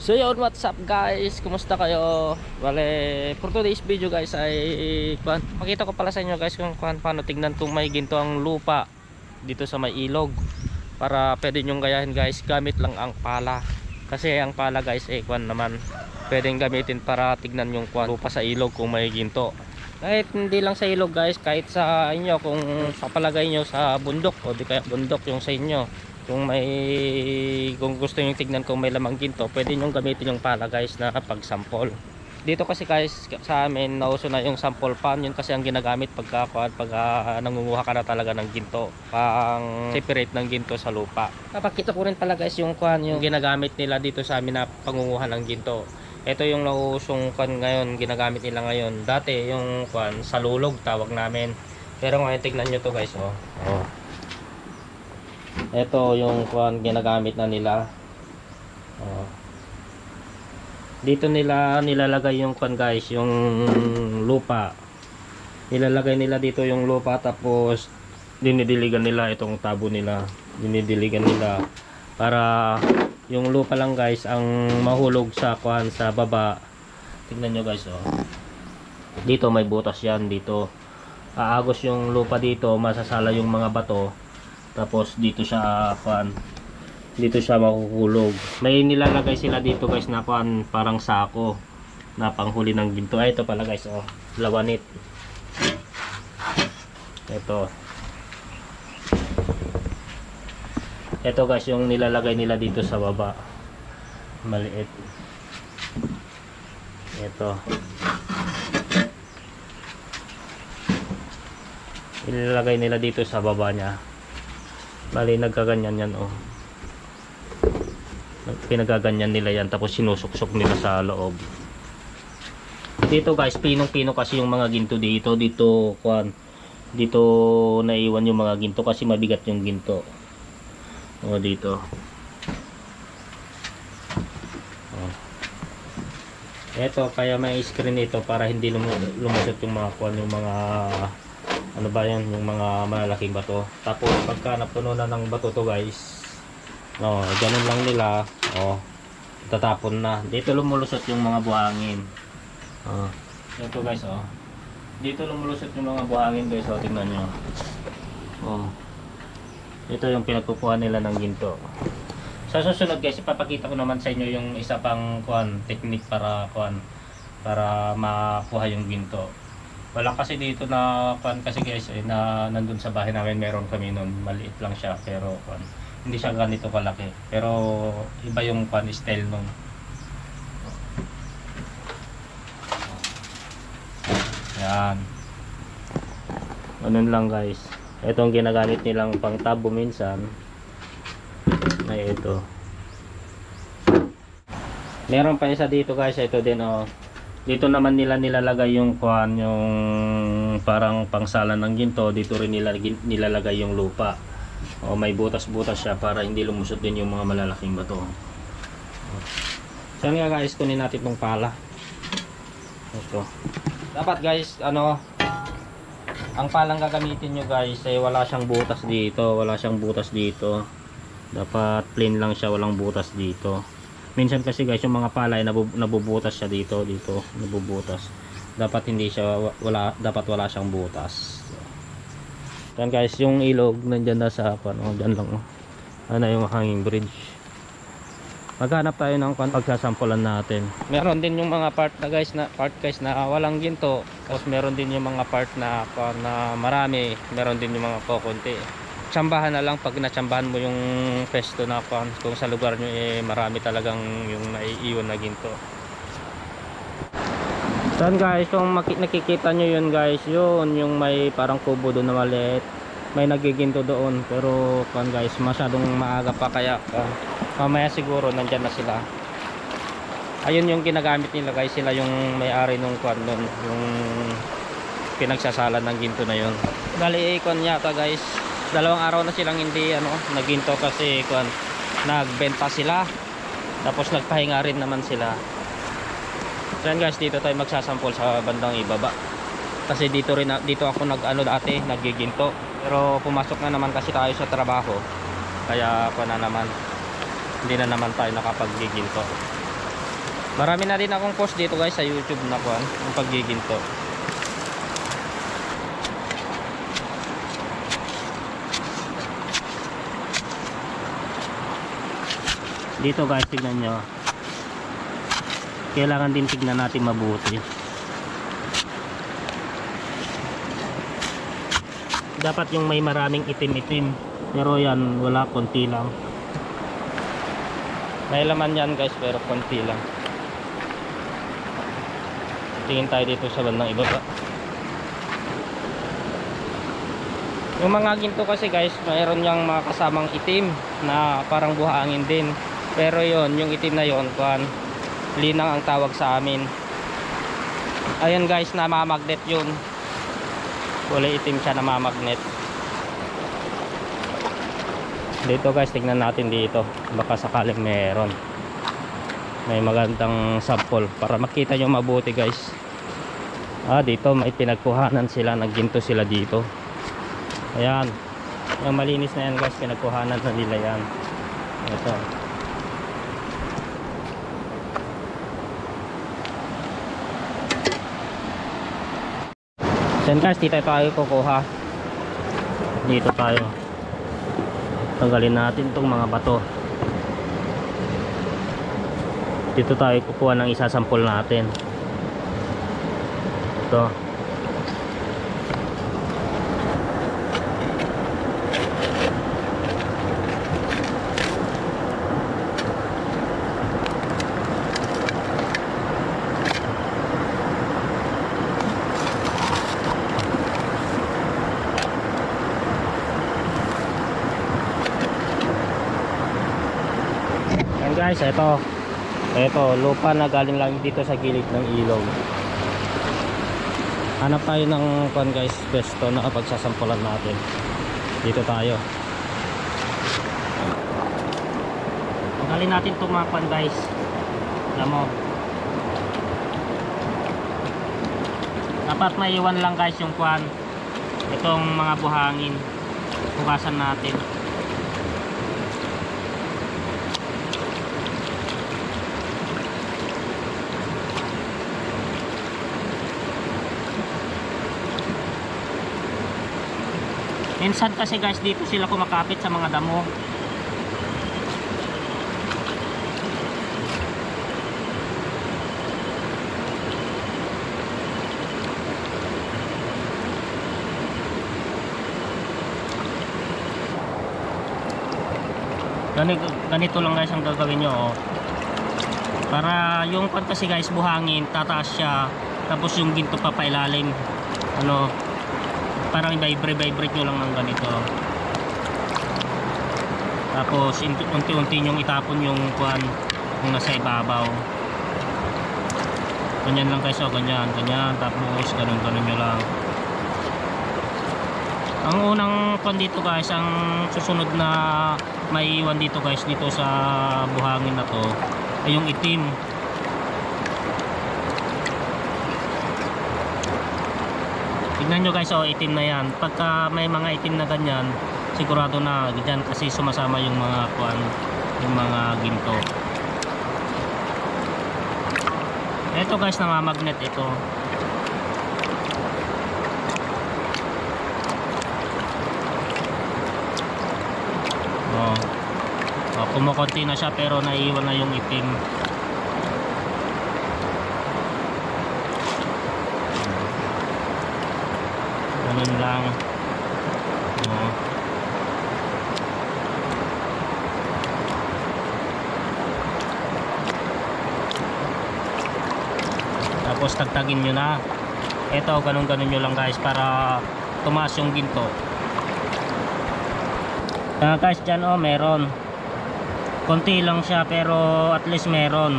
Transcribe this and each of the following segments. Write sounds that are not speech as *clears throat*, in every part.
So yun, what's up guys? Kumusta kayo? Wale, for today's video guys ay kuan, pakita ko pala sa inyo guys kung paano tignan kung may ginto ang lupa dito sa may ilog para pwede nyong gayahin guys gamit lang ang pala kasi ang pala guys eh kuan naman pwedeng gamitin para tignan yung kuan lupa sa ilog kung may ginto kahit hindi lang sa ilog guys kahit sa inyo kung papalagay nyo sa bundok o di kaya bundok yung sa inyo kung may kung gusto niyo tignan kung may lamang ginto pwede niyo gamitin yung pala guys na pag-sample. Dito kasi guys sa amin nauso na yung sample pan yun kasi ang ginagamit pagka pag, ah, nangunguha ka na talaga ng ginto. Pang separate ng ginto sa lupa. Napakita ko rin pala guys yung kwan yung ginagamit nila dito sa amin na pangunguha ng ginto. Ito yung nausong kwan ngayon ginagamit nila ngayon. Dati yung kwan salulog tawag namin. Pero ngayon tignan nyo to guys oh, oh. Ito yung kuan ginagamit na nila. Oh. Dito nila nilalagay yung kuan guys, yung lupa. Nilalagay nila dito yung lupa tapos dinidiligan nila itong tabo nila. Dinidiligan nila para yung lupa lang guys ang mahulog sa kuan sa baba. Tingnan nyo guys oh. Dito may butas yan dito. Aagos yung lupa dito, masasala yung mga bato tapos dito siya kuan dito siya makukulog. May nilalagay sila dito guys na kuan parang sako na panghuli ng ginto. Ay ito pala guys oh lawanit. Ito. Ito guys yung nilalagay nila dito sa baba. Maliit. Ito. Ilalagay nila dito sa baba niya Bali, nagkaganyan yan, oh. Pinagaganyan nila yan, tapos sinusuksok nila sa loob. Dito guys, pinong-pino kasi yung mga ginto dito. Dito, kuan, dito naiwan yung mga ginto kasi mabigat yung ginto. O, dito. Oh. Eto, kaya may screen ito para hindi lumu- lumusot yung mga kuan, yung mga ano ba yan? Yung mga malalaking bato. Tapos pagka napuno na ng bato to guys no ganun lang nila. Oh tatapon na. Dito lumulusot yung mga buhangin. Oh ito guys oh dito lumulusot yung mga buhangin guys oh tingnan nyo. Oh ito yung pinagkukuha nila ng ginto. Sa susunod guys ipapakita ko naman sa inyo yung isa pang kuan technique para kuan para makuha yung ginto wala kasi dito na kuan kasi guys eh, na nandun sa bahay namin meron kami noon maliit lang siya pero kuan hindi siya ganito kalaki. Pero iba yung kuan style nun. Yan. Ganun lang guys. Ito ang ginagamit nilang pang tabo minsan. Ay ito. Meron pa isa dito guys. Ito din oh dito naman nila nilalagay yung kuan yung parang pangsalan ng ginto dito rin nila nilalagay yung lupa. O may butas-butas siya para hindi lumusot din yung mga malalaking bato. So nga guys kunin natin tong pala? Ito. Dapat guys ano ang palang gagamitin nyo guys ay wala siyang butas dito wala siyang butas dito. Dapat plain lang siya walang butas dito minsan kasi guys yung mga palay nabu, nabubutas siya dito dito nabubutas. Dapat hindi siya wala dapat wala siyang butas. Yan guys yung ilog nandiyan na sa ano diyan lang oh. ano yung hanging bridge. Maghanap tayo ng pagsasampulan natin. Meron din yung mga part na guys na part guys na walang ginto. Tapos meron din yung mga part na na marami. Meron din yung mga kokonti tsambahan na lang pag natsambahan mo yung pesto na kung, kung sa lugar nyo eh marami talagang yung naiiwan na ginto Yan guys, kung nakikita nyo yun guys, yun yung may parang kubo doon na maliit. May nagiginto doon pero kan guys, masyadong maaga pa kaya mamaya siguro nandyan na sila. Ayun yung ginagamit nila guys, sila yung may-ari nung kwan yung pinagsasalan ng ginto na yun. Bali, ikon yata guys, dalawang araw na silang hindi ano naginto kasi kuan nagbenta sila. Tapos nagpahinga rin naman sila. So yan guys dito tayo magsasampol sa bandang ibaba. Kasi dito rin dito ako nag ano dati nagiginto pero pumasok na naman kasi tayo sa trabaho. Kaya ako na naman. Hindi na naman tayo nakapaggiginto. Marami na rin akong post dito guys sa YouTube na kuan, ang paggiginto. Dito guys, tignan nyo. Kailangan din tignan natin mabuti. Dapat yung may maraming itim-itim. Pero yan, wala, konti lang. May laman yan guys, pero konti lang. Tingin tayo dito sa bandang ibaba. Yung mga ginto kasi guys, mayroon yung mga kasamang itim na parang buhangin din. Pero yon yung itim na yon kuan, linang ang tawag sa amin. Ayun guys, namamagnet yun. Kulay itim siya namamagnet. Dito guys, tignan natin dito. Baka sakaling meron. May magandang sample para makita nyo mabuti guys. Ah, dito may pinagkuhanan sila, nagginto sila dito. Ayan. Yung malinis na yan guys, pinagkuhanan na nila yan. Ito. Yan guys, dito tayo kukuha. Dito tayo. Tanggalin natin itong mga bato. Dito tayo kukuha ng isa sample natin. Ito. Yan guys, ito. Ito, lupa na galing lang dito sa gilid ng ilog. Hanap tayo ng kon guys, besto na pagsasampulan natin. Dito tayo. Tanggalin natin kon guys. Alam mo. Dapat maiwan lang guys yung kwan. Itong mga buhangin. Hugasan natin. Minsan kasi guys dito sila kumakapit sa mga damo. Ganito, ganito lang guys ang gagawin nyo oh. Para yung pan kasi guys buhangin, tataas siya. Tapos yung ginto pa pailalim. Ano, parang vibrate-vibrate nyo lang ng ganito. Tapos unti-unti nyong itapon yung kuan yung nasa ibabaw. Ganyan lang oh ganyan, ganyan tapos ganun ganun nyo lang. Ang unang kuan dito guys ang susunod na may iwan dito guys dito sa buhangin na to ay yung itim Tignan nyo guys, oh, itim na yan. Pagka may mga itim na ganyan, sigurado na dyan kasi sumasama yung mga kuan, yung mga ginto. Ito guys, namamagnet ito. Oh. Oh, kumukunti na siya pero naiiwan na yung itim. Ganun lang. Oo. tapos tagtagin nyo na. Ito ganun ganun nyo lang guys para tumaas yung ginto. Ah guys dyan oh meron. Konti lang siya pero at least meron.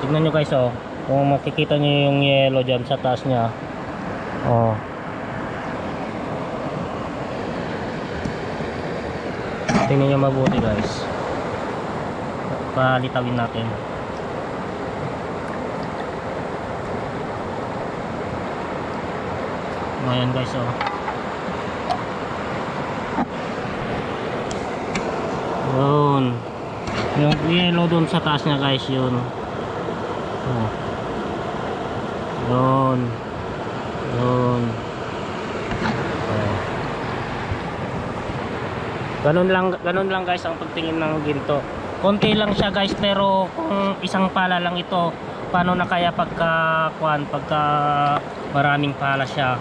Tignan nyo guys oh. Kung makikita nyo yung yellow dyan sa taas nya oh tingnan nyo mabuti guys. Palitawin natin. Ngayon guys oh. Yun. Yung yellow dun sa taas niya guys yun. Oh. Yun. Oh. Ganun lang, ganun lang guys ang pagtingin ng ginto. Konti lang siya guys pero kung isang pala lang ito, paano na kaya pagka kuan, pagka maraming pala siya.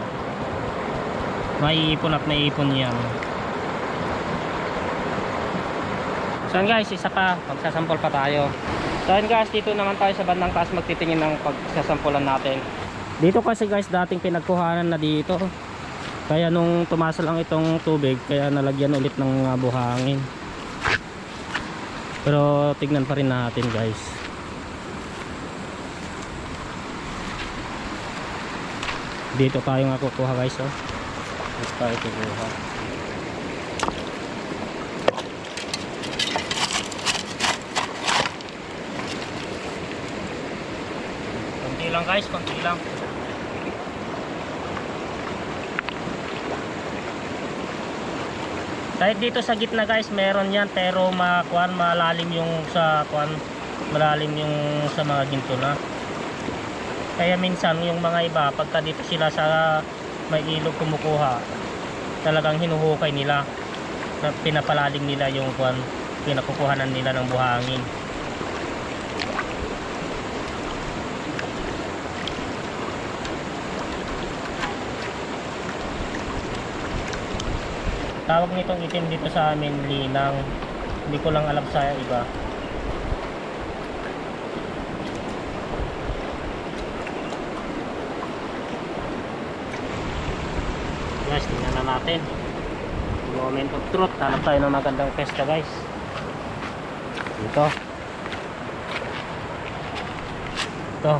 Maiipon at maiipon yan. So guys, isa pa, magsasampol pa tayo. So guys, dito naman tayo sa bandang taas magtitingin ng pagsasampulan natin. Dito kasi guys, dating pinagkuhanan na dito. Kaya nung tumasa lang itong tubig, kaya nalagyan ulit ng uh, buhangin. Pero tignan pa rin natin guys. Dito tayo nga kukuha guys oh. Dito tayo kukuha. Konti lang guys, konti lang. Kahit dito sa gitna guys, meron yan pero makuan malalim yung sa kuan, malalim yung sa mga ginto na. Kaya minsan yung mga iba pagka dito sila sa may ilog kumukuha, talagang hinuhukay nila. Na pinapalalim nila yung kuan, pinakukuhanan nila ng buhangin. Tawag nitong itim dito sa amin linang. Hindi ko lang alam sa iba. Guys, tingnan na natin. Moment of truth. Hanap tayo ng magandang pesta guys. Dito. Ito.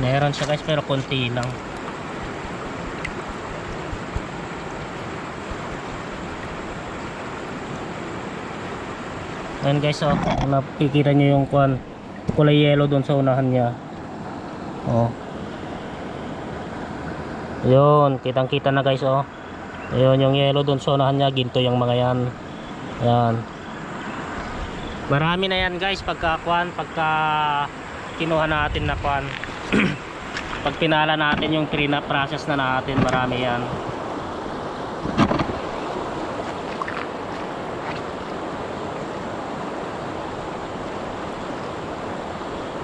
Meron siya guys pero konti lang. Ayan guys oh, nakikita nyo yung kwan, kulay yellow doon sa unahan niya. Oh. Yun, kitang kita na guys oh. Ayun yung yellow doon sa unahan niya, ginto yung mga yan. Ayan. Marami na yan guys pagka kwan, pagka kinuha natin na kwan. *clears throat* Pag pinala natin yung tree na process na natin, marami yan.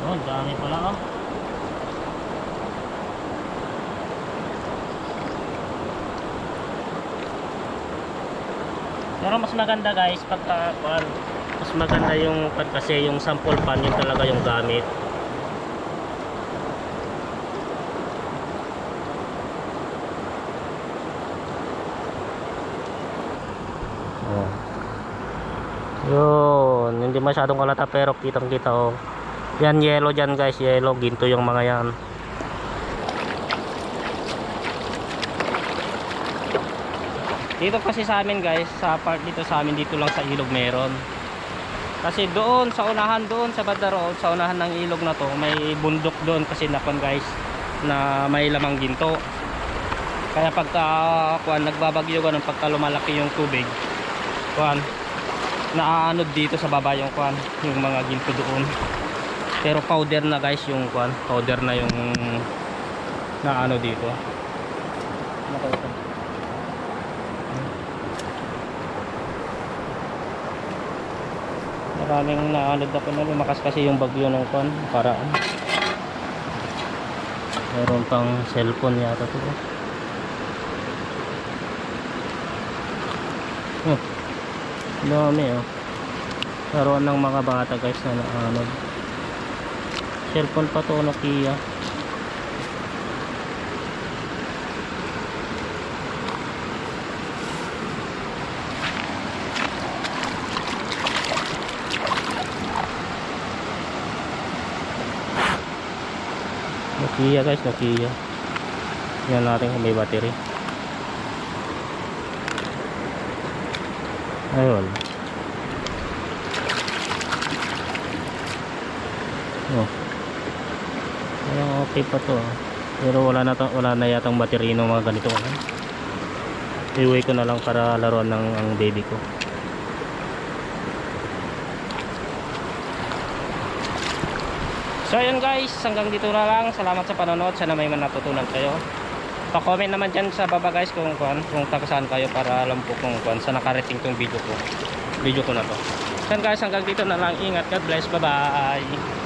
Oh, dami pala oh. Pero mas maganda guys pagka mas maganda yung pag kasi yung sample pan yun talaga yung gamit. Masyadong kalata pero kitang kita oh. Yan yellow dyan guys, yellow, ginto yung mga yan. Dito kasi sa amin guys, sa part dito sa amin dito lang sa ilog meron. Kasi doon sa unahan doon sa Badaro, sa unahan ng ilog na to, may bundok doon kasi nakon guys na may lamang ginto. Kaya pagka kuan nagbabagyo ganun pagka lumalaki yung tubig, kuan naaanod dito sa baba yung kuan, yung mga ginto doon. Pero powder na guys yung kuan, powder na yung naano dito. Maraming naanod ako na lumakas kasi yung bagyo ng kuan, paraan. Meron pang cellphone yata to. Dami oh. Karoon ng mga bata guys na naanod. Cellphone pa to Nokia. Nokia guys, Nokia. Yan natin kung may battery. Ayun. Oh. Ayun, okay pa to. ah. Pero wala na wala na yatang battery ng mga ganito ano. Iuwi ko na lang para laruan ng ang baby ko. So ayun guys, hanggang dito na lang. Salamat sa panonood. Sana may man natutunan kayo. Pa-comment naman dyan sa baba guys kung kung taga saan kayo para alam po kung kuan sa nakarating tong video ko. Video ko na to. Yun guys, hanggang dito na lang. Ingat. God bless. Bye-bye.